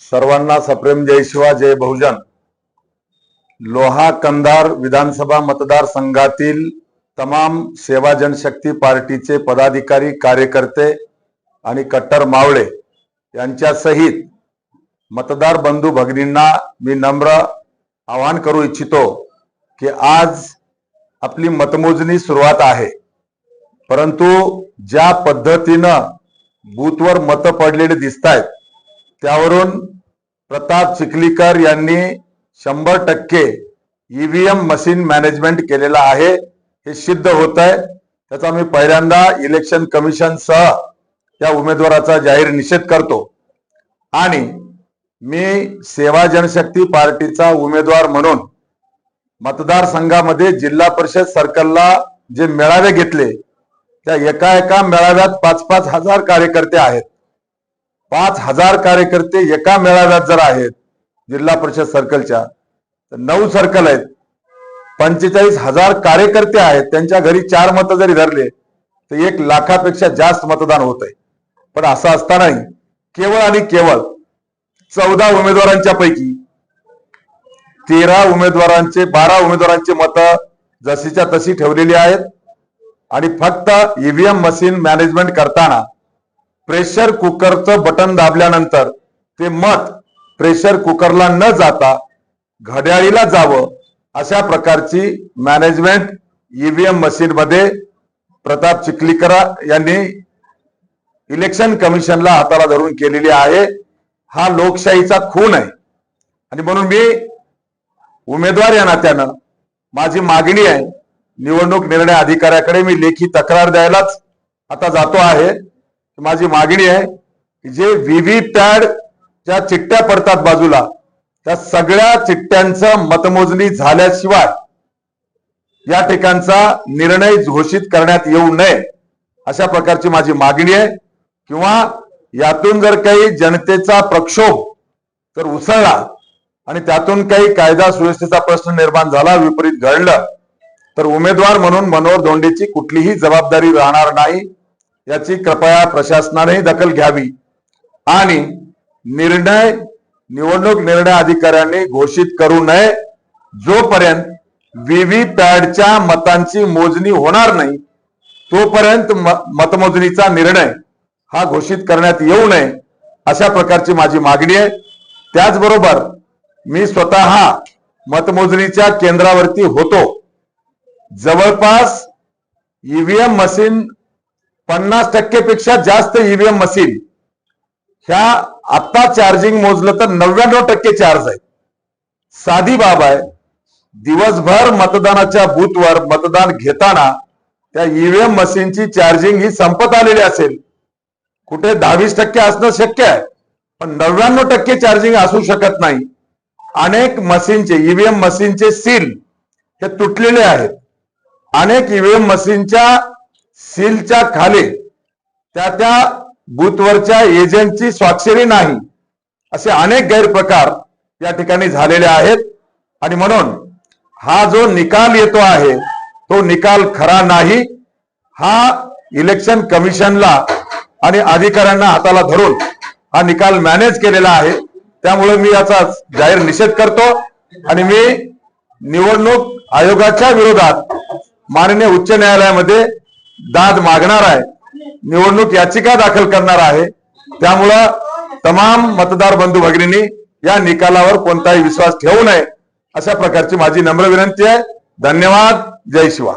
सर्वांना सप्रेम जय शिवा जय बहुजन. लोहा कंधार विधानसभा मतदारसंघातील तमाम सेवा जनशक्ती पार्टीचे पदाधिकारी कार्यकर्ते आणि कट्टर मावळे यांच्या सहित मतदार बंधू भगिनींना मी नम्र आवाहन करू इच्छितो की आज आपली मतमोजणी सुरुवात आहे. परंतु ज्या पद्धतीनं बूथवर मतं पडलेली दिसत आहेत त्यावरून प्रताप चिखलीकर यांनी शंभर टक्के ईव्हीएम मशीन मॅनेजमेंट केलेला आहे. हे सिद्ध होत आहे त्याचा मी पहिल्यांदा इलेक्शन कमिशन सह त्या उमेदवाराचा जाहीर निषेध करतो. आणि मी सेवा जनशक्ती पार्टीचा उमेदवार म्हणून मतदारसंघामध्ये जिल्हा परिषद सर्कलला जे मेळावे घेतले त्या एका एका मेळाव्यात पाच पाच हजार कार्यकर्ते आहेत. पाच हजार कार्यकर्ते एका मेळाव्यात जर आहेत जिल्हा परिषद सर्कलच्या तर नऊ सर्कल आहेत. पंचेचाळीस हजार कार्यकर्ते आहेत. त्यांच्या घरी चार मतं जरी धरले तर एक लाखापेक्षा जास्त मतदान होत आहे पण असं असतानाही केवळ आणि केवळ चौदा उमेदवारांच्या पैकी तेरा उमेदवारांचे बारा उमेदवारांचे मतं जशीच्या तशी ठेवलेली आहेत. आणि फक्त ईव्हीएम मशीन मॅनेजमेंट करताना प्रेशर कुकरचं बटन दाबल्यानंतर ते मत प्रेशर कुकरला न जाता घड्याळीला जावं अशा प्रकारची मॅनेजमेंट ईव्हीएम मशीनमध्ये प्रताप चिखलीकर यांनी इलेक्शन कमिशनला हाताला धरून केलेली आहे. हा लोकशाहीचा खून आहे. आणि म्हणून मी उमेदवार या नात्यानं माझी मागणी आहे. निवडणूक निर्णय अधिकाऱ्याकडे मी लेखी तक्रार द्यायलाच आता जातो आहे. माझी मागणी आहे की जे व्हीव्ही पॅड ज्या चिठ्ठ्या पडतात बाजूला त्या सगळ्या चिठ्ठ्यांचं मतमोजणी झाल्याशिवाय या ठिकाणचा निर्णय घोषित करण्यात येऊ नये अशा प्रकारची माझी मागणी आहे. किंवा यातून जर काही जनतेचा प्रक्षोभ जर उसळला आणि त्यातून काही कायदा सुव्यवस्थेचा प्रश्न निर्माण झाला विपरीत घडलं तर उमेदवार म्हणून मनोहर धोंडेची कुठलीही जबाबदारी राहणार नाही. याची कृपया प्रशासनाने दखल घ्यावी. आणि निर्णय निवडणूक निर्णय अधिकाऱ्यांनी घोषित करू नये. जोपर्यंत व्हीव्हीपॅडच्या मतांची मोजणी होणार नाही तोपर्यंत मतमोजणीचा निर्णय हा घोषित करण्यात येऊ नये अशा प्रकारची माझी मागणी आहे. त्याचबरोबर मी स्वतः मतमोजणीच्या केंद्रावरती होतो. जवळपास ईव्हीएम मशीन पन्नास टक्केपेक्षा जास्त ईव्हीएम मशीन. ह्या आता चार्जिंग मोजलं तर नव्याण्णव टक्के चार्ज आहे. साधी बाब आहे दिवसभर मतदानाच्या बूथवर मतदान घेताना त्या ईव्हीएम मशीनची चार्जिंग ही संपत आलेली असेल. कुठे दहावीस टक्के असणं शक्य आहे पण नव्याण्णव टक्के चार्जिंग असू शकत नाही. अनेक मशीनचे ईव्हीएम मशीनचे सील हे तुटलेले आहेत. अनेक ईव्हीएम मशीनच्या सीलच्या खाली त्या त्या बूथवरच्या एजंटची स्वाक्षरी नाही असे अनेक गैरप्रकार या ठिकाणी झालेले आहेत. आणि म्हणून हा जो निकाल येतो आहे तो निकाल खरा नाही. हा इलेक्शन कमिशनला आणि अधिकाऱ्यांना हाताला धरून हा निकाल मॅनेज केलेला आहे. त्यामुळे मी याचा जाहीर निषेध करतो. आणि मी निवडणूक आयोगाच्या विरोधात माननीय उच्च न्यायालयामध्ये दाद मागणार आहे. निवडणूक याचिका दाखल करणार आहे. त्यामुळं तमाम मतदार बंधू भगिनींनी या निकालावर कोणताही विश्वास ठेवू नये अशा प्रकारची माझी नम्र विनंती आहे. धन्यवाद. जय शिवा.